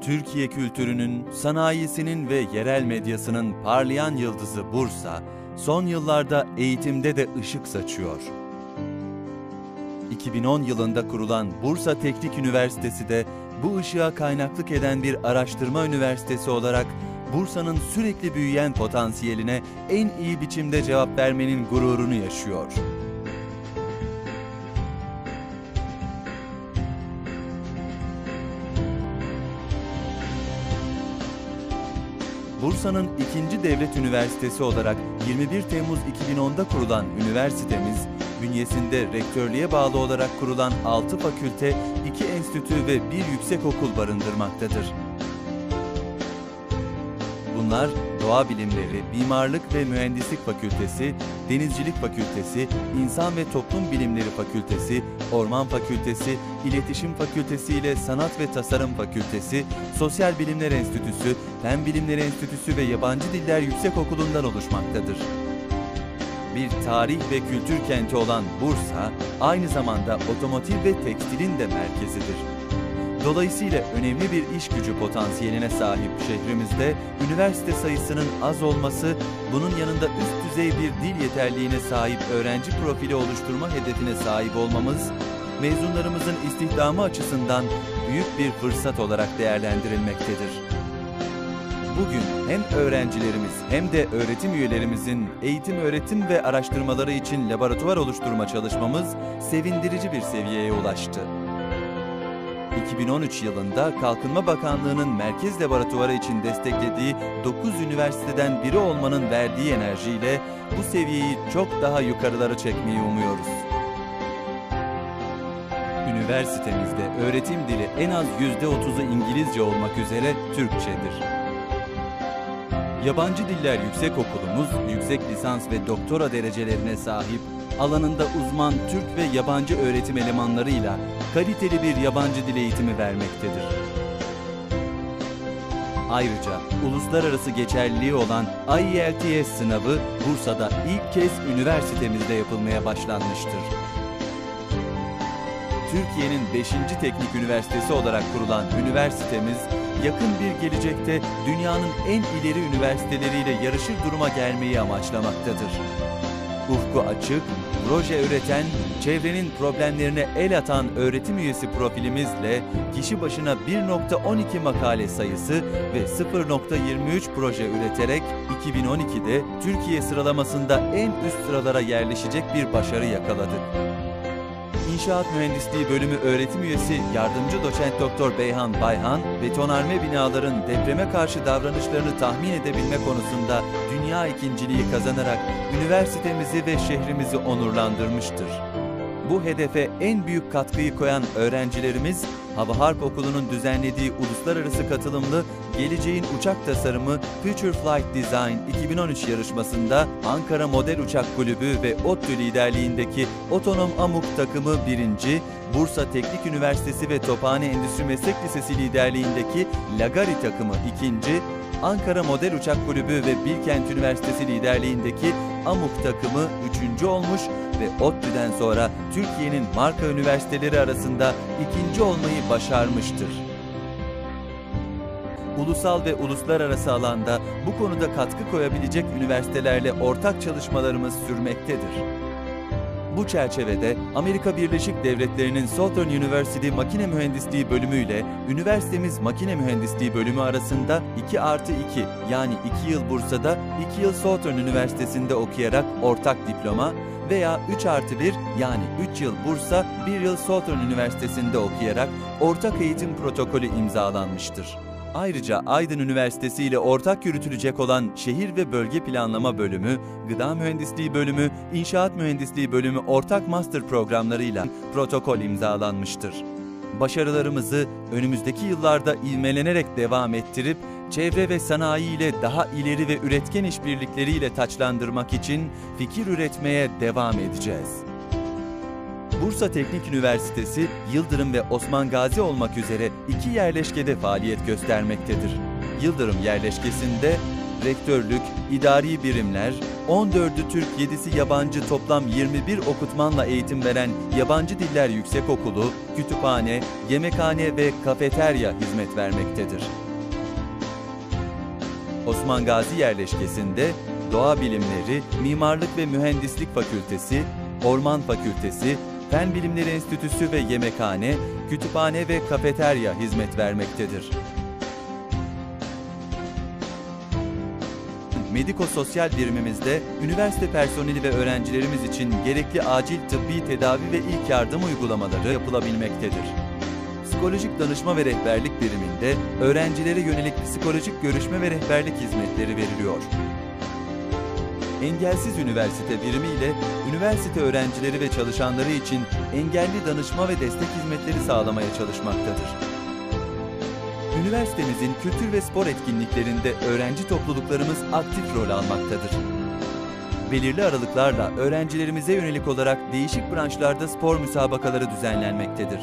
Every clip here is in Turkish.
Türkiye kültürünün, sanayisinin ve yerel medyasının parlayan yıldızı Bursa, son yıllarda eğitimde de ışık saçıyor. 2010 yılında kurulan Bursa Teknik Üniversitesi de bu ışığa kaynaklık eden bir araştırma üniversitesi olarak Bursa'nın sürekli büyüyen potansiyeline en iyi biçimde cevap vermenin gururunu yaşıyor. Bursa'nın ikinci devlet üniversitesi olarak 21 Temmuz 2010'da kurulan üniversitemiz, bünyesinde rektörlüğe bağlı olarak kurulan 6 fakülte, 2 enstitü ve 1 yüksekokul barındırmaktadır. Bunlar Doğa Bilimleri, Mimarlık ve Mühendislik Fakültesi, Denizcilik Fakültesi, İnsan ve Toplum Bilimleri Fakültesi, Orman Fakültesi, İletişim Fakültesi ile Sanat ve Tasarım Fakültesi, Sosyal Bilimler Enstitüsü, Fen Bilimleri Enstitüsü ve Yabancı Diller Yüksekokulu'ndan oluşmaktadır. Bir tarih ve kültür kenti olan Bursa, aynı zamanda otomotiv ve tekstilin de merkezidir. Dolayısıyla önemli bir iş gücü potansiyeline sahip şehrimizde üniversite sayısının az olması, bunun yanında üst düzey bir dil yeterliğine sahip öğrenci profili oluşturma hedefine sahip olmamız, mezunlarımızın istihdamı açısından büyük bir fırsat olarak değerlendirilmektedir. Bugün hem öğrencilerimiz hem de öğretim üyelerimizin eğitim, öğretim ve araştırmaları için laboratuvar oluşturma çalışmamız sevindirici bir seviyeye ulaştı. 2013 yılında Kalkınma Bakanlığı'nın Merkez Laboratuvarı için desteklediği 9 üniversiteden biri olmanın verdiği enerjiyle bu seviyeyi çok daha yukarılara çekmeyi umuyoruz. Üniversitemizde öğretim dili en az %30'u İngilizce olmak üzere Türkçedir. Yabancı Diller Yüksekokulumuz yüksek lisans ve doktora derecelerine sahip alanında uzman Türk ve yabancı öğretim elemanlarıyla kaliteli bir yabancı dil eğitimi vermektedir. Ayrıca uluslararası geçerliliği olan IELTS sınavı Bursa'da ilk kez üniversitemizde yapılmaya başlanmıştır. Türkiye'nin 5. Teknik Üniversitesi olarak kurulan üniversitemiz, yakın bir gelecekte dünyanın en ileri üniversiteleriyle yarışır duruma gelmeyi amaçlamaktadır. Ufku açık, proje üreten, çevrenin problemlerine el atan öğretim üyesi profilimizle kişi başına 1.12 makale sayısı ve 0.23 proje üreterek 2012'de Türkiye sıralamasında en üst sıralara yerleşecek bir başarı yakaladık. İnşaat Mühendisliği Bölümü öğretim üyesi yardımcı doçent doktor Beyhan Bayhan, betonarme binaların depreme karşı davranışlarını tahmin edebilme konusunda dünya ikinciliği kazanarak üniversitemizi ve şehrimizi onurlandırmıştır. Bu hedefe en büyük katkıyı koyan öğrencilerimiz, Hava Harp Okulu'nun düzenlediği uluslararası katılımlı Geleceğin Uçak Tasarımı Future Flight Design 2013 yarışmasında Ankara Model Uçak Kulübü ve ODTÜ liderliğindeki Otonom Amuk takımı birinci, Bursa Teknik Üniversitesi ve Tophane Endüstri Meslek Lisesi liderliğindeki Lagari takımı ikinci, Ankara Model Uçak Kulübü ve Bilkent Üniversitesi liderliğindeki AMUK takımı üçüncü olmuş ve ODTÜ'den sonra Türkiye'nin marka üniversiteleri arasında ikinci olmayı başarmıştır. Ulusal ve uluslararası alanda bu konuda katkı koyabilecek üniversitelerle ortak çalışmalarımız sürmektedir. Bu çerçevede Amerika Birleşik Devletleri'nin Southern University Makine Mühendisliği bölümü ile üniversitemiz Makine Mühendisliği bölümü arasında 2 artı 2 yani 2 yıl Bursa'da 2 yıl Southern Üniversitesi'nde okuyarak ortak diploma veya 3 artı 1 yani 3 yıl Bursa 1 yıl Southern Üniversitesi'nde okuyarak ortak eğitim protokolü imzalanmıştır. Ayrıca Aydın Üniversitesi ile ortak yürütülecek olan Şehir ve Bölge Planlama Bölümü, Gıda Mühendisliği Bölümü, İnşaat Mühendisliği Bölümü ortak master programlarıyla protokol imzalanmıştır. Başarılarımızı önümüzdeki yıllarda ivmelenerek devam ettirip çevre ve sanayi ile daha ileri ve üretken işbirlikleriyle taçlandırmak için fikir üretmeye devam edeceğiz. Bursa Teknik Üniversitesi, Yıldırım ve Osman Gazi olmak üzere iki yerleşkede faaliyet göstermektedir. Yıldırım yerleşkesinde rektörlük, idari birimler, 14'ü Türk, 7'si yabancı toplam 21 okutmanla eğitim veren Yabancı Diller Yüksekokulu, kütüphane, yemekhane ve kafeterya hizmet vermektedir. Osman Gazi yerleşkesinde Doğa Bilimleri, Mimarlık ve Mühendislik Fakültesi, Orman Fakültesi, Fen Bilimleri Enstitüsü ve yemekhane, kütüphane ve kafeterya hizmet vermektedir. Mediko-sosyal birimimizde üniversite personeli ve öğrencilerimiz için gerekli acil tıbbi tedavi ve ilk yardım uygulamaları yapılabilmektedir. Psikolojik danışma ve rehberlik biriminde öğrencilere yönelik psikolojik görüşme ve rehberlik hizmetleri veriliyor. Engelsiz Üniversite birimi ile üniversite öğrencileri ve çalışanları için engelli danışma ve destek hizmetleri sağlamaya çalışmaktadır. Üniversitemizin kültür ve spor etkinliklerinde öğrenci topluluklarımız aktif rol almaktadır. Belirli aralıklarla öğrencilerimize yönelik olarak değişik branşlarda spor müsabakaları düzenlenmektedir.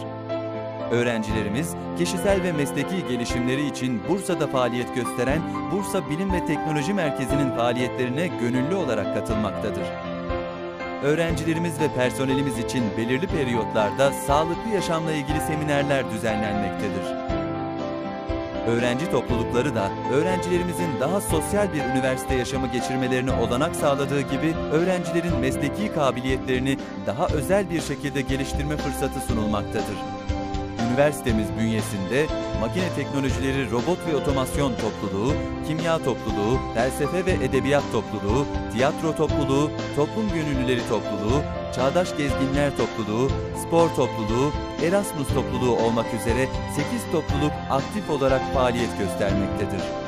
Öğrencilerimiz kişisel ve mesleki gelişimleri için Bursa'da faaliyet gösteren Bursa Bilim ve Teknoloji Merkezi'nin faaliyetlerine gönüllü olarak katılmaktadır. Öğrencilerimiz ve personelimiz için belirli periyotlarda sağlıklı yaşamla ilgili seminerler düzenlenmektedir. Öğrenci toplulukları da öğrencilerimizin daha sosyal bir üniversite yaşamı geçirmelerine olanak sağladığı gibi öğrencilerin mesleki kabiliyetlerini daha özel bir şekilde geliştirme fırsatı sunulmaktadır. Üniversitemiz bünyesinde makine teknolojileri robot ve otomasyon topluluğu, kimya topluluğu, felsefe ve edebiyat topluluğu, tiyatro topluluğu, toplum gönüllüleri topluluğu, çağdaş gezginler topluluğu, spor topluluğu, Erasmus topluluğu olmak üzere 8 topluluk aktif olarak faaliyet göstermektedir.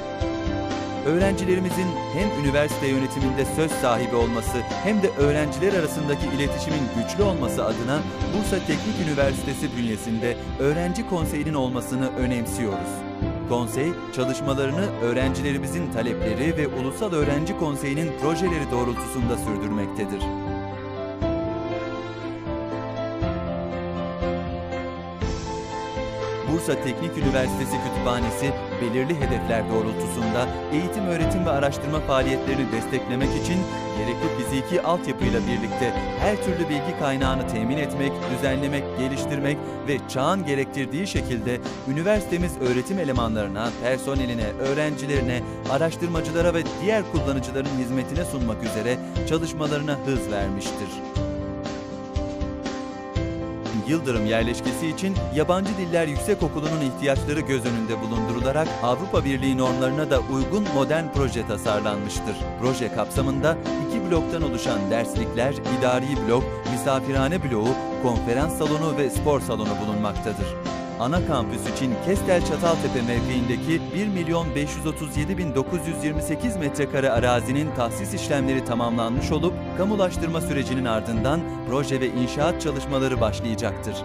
Öğrencilerimizin hem üniversite yönetiminde söz sahibi olması hem de öğrenciler arasındaki iletişimin güçlü olması adına Bursa Teknik Üniversitesi bünyesinde öğrenci konseyinin olmasını önemsiyoruz. Konsey, çalışmalarını öğrencilerimizin talepleri ve Ulusal Öğrenci Konseyi'nin projeleri doğrultusunda sürdürmektedir. Bursa Teknik Üniversitesi Kütüphanesi belirli hedefler doğrultusunda eğitim, öğretim ve araştırma faaliyetlerini desteklemek için gerekli fiziki altyapıyla birlikte her türlü bilgi kaynağını temin etmek, düzenlemek, geliştirmek ve çağın gerektirdiği şekilde üniversitemiz öğretim elemanlarına, personeline, öğrencilerine, araştırmacılara ve diğer kullanıcıların hizmetine sunmak üzere çalışmalarına hız vermiştir. Yıldırım yerleşkesi için Yabancı Diller Yüksekokulu'nun ihtiyaçları göz önünde bulundurularak Avrupa Birliği normlarına da uygun modern proje tasarlanmıştır. Proje kapsamında iki bloktan oluşan derslikler, idari blok, misafirhane bloğu, konferans salonu ve spor salonu bulunmaktadır ana kampüs için Kestel Çataltepe mevkiindeki 1 milyon 537 bin 928 metrekare arazinin tahsis işlemleri tamamlanmış olup kamulaştırma sürecinin ardından proje ve inşaat çalışmaları başlayacaktır.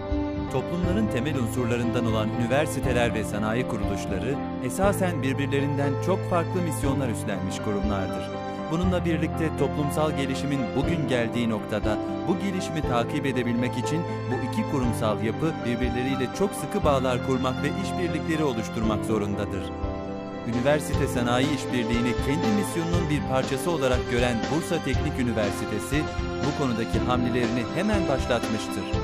Toplumların temel unsurlarından olan üniversiteler ve sanayi kuruluşları esasen birbirlerinden çok farklı misyonlar üstlenmiş kurumlardır. Bununla birlikte toplumsal gelişimin bugün geldiği noktada bu gelişimi takip edebilmek için bu iki kurumsal yapı birbirleriyle çok sıkı bağlar kurmak ve işbirlikleri oluşturmak zorundadır. Üniversite sanayi işbirliğini kendi misyonunun bir parçası olarak gören Bursa Teknik Üniversitesi bu konudaki hamlelerini hemen başlatmıştır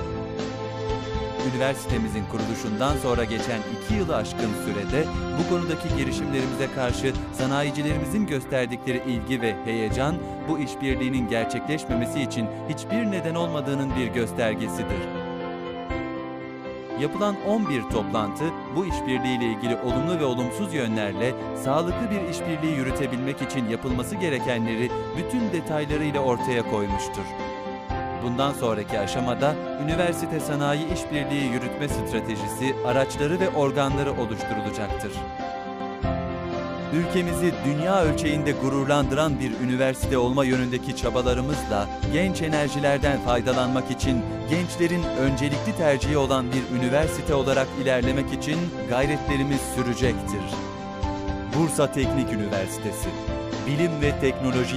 üniversitemizin kuruluşundan sonra geçen iki yılı aşkın sürede bu konudaki girişimlerimize karşı sanayicilerimizin gösterdikleri ilgi ve heyecan bu işbirliğinin gerçekleşmemesi için hiçbir neden olmadığının bir göstergesidir. Yapılan 11 toplantı bu işbirliği ile ilgili olumlu ve olumsuz yönlerle sağlıklı bir işbirliği yürütebilmek için yapılması gerekenleri bütün detaylarıyla ortaya koymuştur. Bundan sonraki aşamada üniversite sanayi işbirliği yürütme stratejisi, araçları ve organları oluşturulacaktır. Ülkemizi dünya ölçeğinde gururlandıran bir üniversite olma yönündeki çabalarımızla genç enerjilerden faydalanmak için gençlerin öncelikli tercihi olan bir üniversite olarak ilerlemek için gayretlerimiz sürecektir. Bursa Teknik Üniversitesi Bilim ve Teknoloji